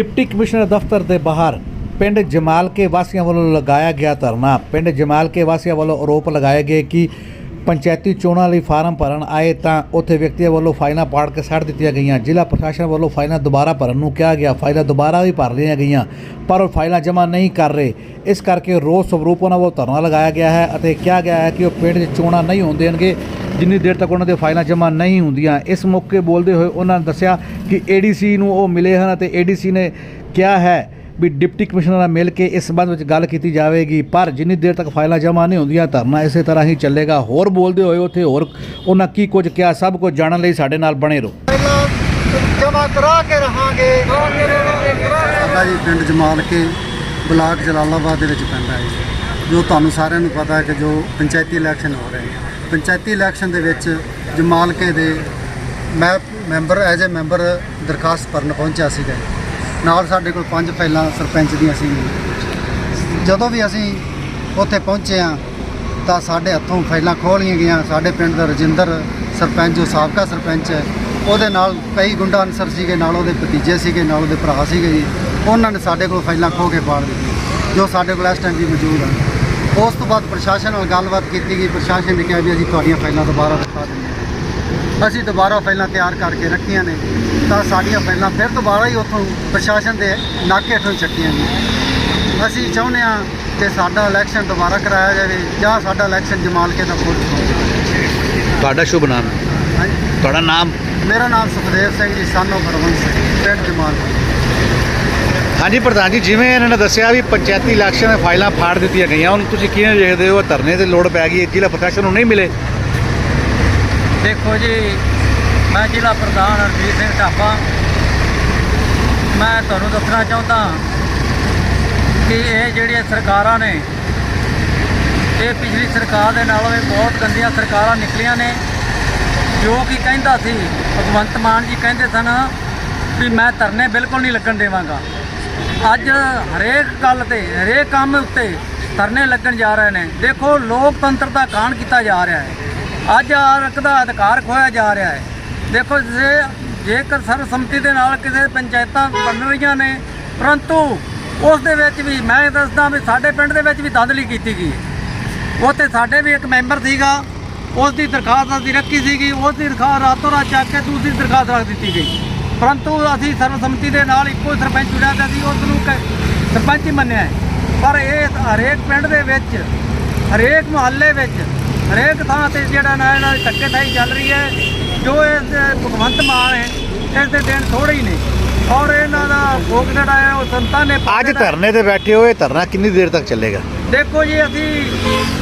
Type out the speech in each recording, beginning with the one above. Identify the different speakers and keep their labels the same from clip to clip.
Speaker 1: Deputy commissioner ਦਫ਼ਤਰ ਦੇ ਬਾਹਰ ਪਿੰਡ ਜਮਾਲ ਕੇ ਵਾਸੀਆਂ ਵੱਲੋਂ ਲਗਾਇਆ ਗਿਆ ਧਰਨਾ। ਪਿੰਡ ਜਮਾਲ ਕੇ ਵਾਸੀਆਂ ਵੱਲੋਂ ਆਰੋਪ ਲਗਾਏ ਗਏ ਕਿ ਪੰਚਾਇਤੀ ਚੋਣਾਂ ਲਈ ਫਾਰਮ ਭਰਨ ਆਏ ਤਾਂ ਉੱਥੇ ਵਿਅਕਤੀਆਂ ਵੱਲੋਂ ਫਾਈਲਾਂ ਪਾੜ ਕੇ ਸੱਟ ਦਿੱਤੀਆਂ ਗਈਆਂ। ਜ਼ਿਲ੍ਹਾ ਪ੍ਰਸ਼ਾਸਨ ਵੱਲੋਂ ਫਾਈਲਾਂ ਦੁਬਾਰਾ ਭਰਨ ਨੂੰ ਕਿਹਾ ਗਿਆ। ਫਾਈਲਾਂ ਦੁਬਾਰਾ ਵੀ ਭਰ ਲਈਆਂ ਗਈਆਂ, ਪਰ ਉਹ ਫਾਈਲਾਂ ਜਮ੍ਹਾਂ ਨਹੀਂ ਕਰ ਰਹੇ। ਇਸ ਕਰਕੇ ਰੋਸ ਸਵਰੂਪ ਉਹਨਾਂ ਵੱਲੋਂ ਧਰਨਾ ਲਗਾਇਆ ਗਿਆ ਹੈ ਅਤੇ ਕਿਹਾ ਗਿਆ ਹੈ ਕਿ ਉਹ ਪਿੰਡ 'ਚ ਚੋਣਾਂ ਨਹੀਂ ਹੋਣ ਦੇਣਗੇ। ਜਿੰਨੀ ਦੇਰ ਤੱਕ ਉਹਨਾਂ ਦੇ ਫਾਈਲਾਂ ਜਮ੍ਹਾਂ ਨਹੀਂ ਹੁੰਦੀਆਂ। ਇਸ ਮੌਕੇ ਬੋਲਦੇ ਹੋਏ ਉਹਨਾਂ ਨੇ ਦੱਸਿਆ ਕਿ ਏਡੀਸੀ ਨੂੰ ਉਹ ਮਿਲੇ ਹਨ ਅਤੇ ਏਡੀਸੀ ਨੇ ਕਿਹਾ ਹੈ ਵੀ ਡਿਪਟੀ ਕਮਿਸ਼ਨਰ ਨਾਲ ਮਿਲ ਕੇ ਇਸ ਸੰਬੰਧ ਵਿੱਚ ਗੱਲ ਕੀਤੀ ਜਾਵੇਗੀ। ਪਰ ਜਿੰਨੀ ਦੇਰ ਤੱਕ ਫਾਈਲਾਂ ਜਮ੍ਹਾਂ ਨਹੀਂ ਹੁੰਦੀਆਂ ਧਰਨਾ ਇਸੇ ਤਰ੍ਹਾਂ ਹੀ ਚੱਲੇਗਾ। ਹੋਰ ਬੋਲਦੇ ਹੋਏ ਉੱਥੇ ਹੋਰ ਉਹਨਾਂ ਕੀ ਕੁਝ ਕਿਹਾ ਸਭ ਕੁਝ ਜਾਣਨ ਲਈ ਸਾਡੇ ਨਾਲ ਬਣੇ ਰਹੋ।
Speaker 2: ਜਮਾ ਕਰਾ ਕੇ ਰਹਾਂਗੇ।
Speaker 3: ਸਾਡਾ ਜੀ ਪਿੰਡ ਜਮਾਲ ਕੇ ਬਲਾਕ ਜਲਾਲਾਬਾਦ ਦੇ ਵਿੱਚ ਪੈਂਦਾ ਹੈ। ਜੋ ਤੁਹਾਨੂੰ ਸਾਰਿਆਂ ਨੂੰ ਪਤਾ ਹੈ ਕਿ ਜੋ ਪੰਚਾਇਤੀ ਇਲੈਕਸ਼ਨ ਹੋ ਰਹੇ ਨੇ। ਪੰਚਾਇਤੀ ਇਲੈਕਸ਼ਨ ਦੇ ਵਿੱਚ ਜਮਾਲ ਕੇ ਦੇ ਮੈਂ ਮੈਂਬਰ ਐਜ਼ ਅ ਮੈਂਬਰ ਦਰਖਾਸਤ ਭਰਨ ਪਹੁੰਚਿਆ ਸੀਗਾ ਨਾਲ ਸਾਡੇ ਕੋਲ ਪੰਜ ਫਾਈਲਾਂ ਸਰਪੰਚ ਦੀਆਂ ਸੀ। ਜਦੋਂ ਵੀ ਅਸੀਂ ਉੱਥੇ ਪਹੁੰਚੇ ਆ ਤਾਂ ਸਾਡੇ ਹੱਥੋਂ ਫਾਈਲਾਂ ਖੋਲੀਆਂ ਗਈਆਂ। ਸਾਡੇ ਪਿੰਡ ਦਾ ਰਜਿੰਦਰ ਸਰਪੰਚ ਜੋ ਸਾਬਕਾ ਸਰਪੰਚ ਹੈ। ਉਹਦੇ ਨਾਲ ਕਈ ਗੁੰਡਾ ਅਨਸਰ ਸੀਗੇ, ਨਾਲ ਉਹਦੇ ਭਤੀਜੇ ਸੀਗੇ, ਨਾਲ ਉਹਦੇ ਭਰਾ ਸੀਗੇ ਜੀ। ਉਹਨਾਂ ਨੇ ਸਾਡੇ ਕੋਲ ਫਾਈਲਾਂ ਖੋਹ ਕੇ ਪਾੜ ਦਿੱਤੀਆਂ, ਜੋ ਸਾਡੇ ਕੋਲ ਇਸ ਟਾਈਮ ਵੀ ਮੌਜੂਦ ਹਨ। ਉਸ ਤੋਂ ਬਾਅਦ ਪ੍ਰਸ਼ਾਸਨ ਨਾਲ ਗੱਲਬਾਤ ਕੀਤੀ ਗਈ। ਪ੍ਰਸ਼ਾਸਨ ਨੇ ਕਿਹਾ ਵੀ ਅਸੀਂ ਤੁਹਾਡੀਆਂ ਫਾਈਲਾਂ ਦੁਬਾਰਾ ਦਿਖਾ ਦਿੰਦੇ ਹਾਂ। ਅਸੀਂ ਦੁਬਾਰਾ ਫਾਈਲਾਂ ਤਿਆਰ ਕਰਕੇ ਰੱਖੀਆਂ ਨੇ ਤਾਂ ਸਾਡੀਆਂ ਫਾਈਲਾਂ ਫਿਰ ਦੁਬਾਰਾ ਹੀ ਉੱਥੋਂ ਪ੍ਰਸ਼ਾਸਨ ਦੇ ਨਾਕੇ ਹੇਠੋਂ ਚੱਕੀਆਂ ਗਈਆਂ ਅਸੀਂ ਚਾਹੁੰਦੇ ਹਾਂ ਕਿ ਸਾਡਾ ਇਲੈਕਸ਼ਨ ਦੁਬਾਰਾ ਕਰਾਇਆ ਜਾਵੇ ਜਾਂ ਸਾਡਾ ਇਲੈਕਸ਼ਨ ਜਮਾਲ ਕੇ ਦਾ ਖੁਦ
Speaker 1: ਤੁਹਾਡਾ ਸ਼ੁਭ ਨਾਮ? ਤੁਹਾਡਾ ਨਾਮ?
Speaker 3: ਮੇਰਾ ਨਾਮ ਸੁਖਦੇਵ ਸਿੰਘ ਜੀ ਸਾਨੋ ਹਰਵੰਸ ਸਿੰਘ ਪਿੰਡ ਜਮਾਲ
Speaker 1: ਹਾਂਜੀ ਪ੍ਰਧਾਨ ਜੀ ਜਿਵੇਂ ਇਹਨਾਂ ਨੇ ਦੱਸਿਆ ਵੀ ਪੰਚਾਇਤੀ ਇਲੈਕਸ਼ਨ ਫਾਈਲਾਂ ਫਾੜ ਦਿੱਤੀਆਂ ਗਈਆਂ ਹੁਣ ਤੁਸੀਂ ਕਿਵੇਂ ਵੇਖਦੇ ਹੋ ਧਰਨੇ ਤੇ ਲੋੜ ਪੈ ਗਈ ਜ਼ਿਲ੍ਹਾ ਪ੍ਰਸ਼ਾਸਨ ਨੂੰ ਨਹੀਂ ਮਿਲੇ
Speaker 2: ਦੇਖੋ ਜੀ, ਮੈਂ ਜ਼ਿਲ੍ਹਾ ਪ੍ਰਧਾਨ ਰਣਜੀਤ ਸਿੰਘ ਢਾਬਾ। ਮੈਂ ਤੁਹਾਨੂੰ ਦੱਸਣਾ ਚਾਹੁੰਦਾ ਕਿ ਇਹ ਜਿਹੜੀਆਂ ਸਰਕਾਰਾਂ ਨੇ, ਇਹ ਪਿਛਲੀ ਸਰਕਾਰ ਦੇ ਨਾਲੋਂ ਇਹ ਬਹੁਤ ਗੰਦੀਆਂ ਸਰਕਾਰਾਂ ਨਿਕਲੀਆਂ ਨੇ, ਜੋ ਕਿ ਕਹਿੰਦਾ ਸੀ, ਭਗਵੰਤ ਮਾਨ ਜੀ ਕਹਿੰਦੇ ਸਨ ਵੀ ਮੈਂ ਧਰਨੇ ਬਿਲਕੁਲ ਨਹੀਂ ਲੱਗਣ ਦੇਵਾਂਗਾ। ਅੱਜ ਹਰੇਕ ਗੱਲ ਤੇ, ਹਰੇਕ ਕੰਮ ਉੱਤੇ ਧਰਨੇ ਲੱਗਣ ਜਾ ਰਹੇ ਨੇ। ਦੇਖੋ, ਲੋਕਤੰਤਰ ਦਾ ਕਾਣ ਕੀਤਾ ਜਾ ਰਿਹਾ ਹੈ। ਅੱਜ ਆ ਆਰਕ ਦਾ ਅਧਿਕਾਰ ਖੋਇਆ ਜਾ ਰਿਹਾ ਹੈ। ਦੇਖੋ ਜੇ, ਜੇਕਰ ਸਰਵਸੰਮਤੀ ਦੇ ਨਾਲ ਕਿਸੇ ਪੰਚਾਇਤਾਂ ਬਣ ਰਹੀਆਂ ਨੇ, ਪਰੰਤੂ ਉਸ ਦੇ ਵਿੱਚ ਵੀ, ਮੈਂ ਦੱਸਦਾ ਵੀ ਸਾਡੇ ਪਿੰਡ ਦੇ ਵਿੱਚ ਵੀ ਦੰਦਲੀ ਕੀਤੀ ਗਈ ਹੈ। ਉੱਥੇ ਸਾਡੇ ਵੀ ਇੱਕ ਮੈਂਬਰ ਸੀਗਾ, ਉਸ ਦੀ ਦਰਖਾਸਤ ਅਸੀਂ ਰੱਖੀ ਸੀਗੀ, ਉਸ ਦੀ ਦਰਖਾਸਤ ਰਾਤੋਂ ਰਾਤ ਚੱਕ ਕੇ ਦੂਸਰੀ ਦਰਖਾਸਤ ਰੱਖ ਦਿੱਤੀ ਗਈ। ਪਰੰਤੂ ਅਸੀਂ ਸਰਵਸੰਮਤੀ ਦੇ ਨਾਲ ਇੱਕੋ ਹੀ ਸਰਪੰਚ ਜੁੜਿਆ ਤੇ ਅਸੀਂ ਉਸ ਨੂੰ ਕ- ਸਰਪੰਚ ਹੀ ਮੰਨਿਆ ਪਰ ਇਹ ਹਰੇਕ ਪਿੰਡ ਦੇ ਵਿੱਚ, ਹਰੇਕ ਮੁਹੱਲੇ ਵਿੱਚ ਹਰੇਕ ਥਾਂ ਤੇ ਜਿਹੜਾ ਨਾ ਇਹਨਾਂ ਦੀ ਧੱਕੇਸ਼ਾਹੀ ਚੱਲ ਰਹੀ ਹੈ ਜੋ ਇਸ ਭਗਵੰਤ ਮਾਨ ਹੈ ਇਸ ਦੇ ਦਿਨ ਥੋੜੇ ਹੀ ਨੇ। ਔਰ ਇਹਨਾਂ ਦਾ ਭੋਗ ਜਿਹੜਾ ਹੈ ਉਹ ਸੰਤਾਂ ਨੇ
Speaker 1: ਅੱਜ। ਧਰਨੇ ਤੇ ਬੈਠੇ ਹੋਏ ਧਰਨਾ ਕਿੰਨੀ ਦੇਰ ਤੱਕ ਚੱਲੇਗਾ?
Speaker 2: ਦੇਖੋ ਜੀ ਅਸੀਂ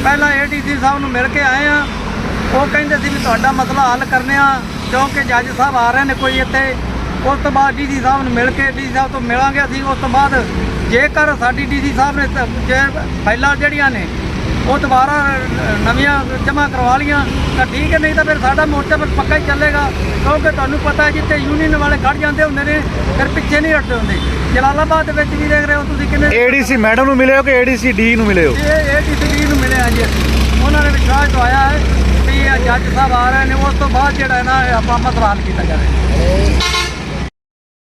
Speaker 2: ਪਹਿਲਾਂ ਏਡੀਸੀ ਸਾਹਿਬ ਨੂੰ ਮਿਲ ਕੇ ਆਏ ਆ ਉਹ ਕਹਿੰਦੇ ਸੀ ਵੀ ਤੁਹਾਡਾ ਮਸਲਾ ਹੱਲ ਕਰਨੇ ਆ ਕਿਉਂਕਿ ਜੱਜ ਸਾਹਿਬ ਆ ਰਹੇ ਨੇ ਕੋਈ ਇੱਥੇ। ਉਸ ਤੋਂ ਬਾਅਦ ਡੀਸੀ ਸਾਹਿਬ ਨੂੰ ਮਿਲ ਕੇ ਡੀਸੀ ਸਾਹਿਬ ਤੋਂ ਮਿਲਾਂਗੇ ਅਸੀਂ। ਉਸ ਤੋਂ ਬਾਅਦ ਜੇਕਰ ਸਾਡੀ ਡੀਸੀ ਸਾਹਿਬ ਨੇ ਫਾਈਲਾਂ ਜਿਹੜੀਆਂ ਨੇ ਉਹ ਦੁਬਾਰਾ ਨਵੀਆਂ ਜਮ੍ਹਾਂ ਕਰਵਾ ਲੀਆਂ ਤਾਂ ਠੀਕ ਹੈ ਨਹੀਂ ਤਾਂ ਫਿਰ ਸਾਡਾ ਮੋਰਚਾ ਫਿਰ ਪੱਕਾ ਹੀ ਚੱਲੇਗਾ ਕਿਉਂਕਿ ਤੁਹਾਨੂੰ ਪਤਾ ਹੈ ਜਿੱਥੇ ਯੂਨੀਅਨ ਵਾਲੇ ਖੜ ਜਾਂਦੇ ਹੁੰਦੇ ਨੇ ਫਿਰ ਪਿੱਛੇ ਨਹੀਂ ਹਟਦੇ ਹੁੰਦੇ। ਜਲਾਲਾਬਾਦ ਦੇ ਵਿੱਚ ਵੀ ਦੇਖ ਰਹੇ ਹੋ ਤੁਸੀਂ ਕਿੰਨੇ
Speaker 1: ਏਡੀਸੀ ਮੈਡਮ ਨੂੰ ਮਿਲੇ ਹੋ ਕਿ ਏਡੀਸੀ ਡੀ ਨੂੰ ਮਿਲੇ ਹੋ?
Speaker 2: ਇਹ ਇਹ ਟੀਸੀ ਨੂੰ ਮਿਲਿਆ ਜੀ। ਅਸੀਂ। ਉਹਨਾਂ ਨੇ ਵਿਸ਼ਵਾਸ ਦਵਾਇਆ ਹੈ ਵੀ ਇਹ ਜੱਜ ਸਾਹਿਬ ਆ ਰਹੇ ਨੇ ਉਸ ਤੋਂ ਬਾਅਦ ਜਿਹੜਾ ਹੈ ਨਾ ਆਪਾਂ ਹੱਲ ਕੀਤਾ ਜਾਵੇ।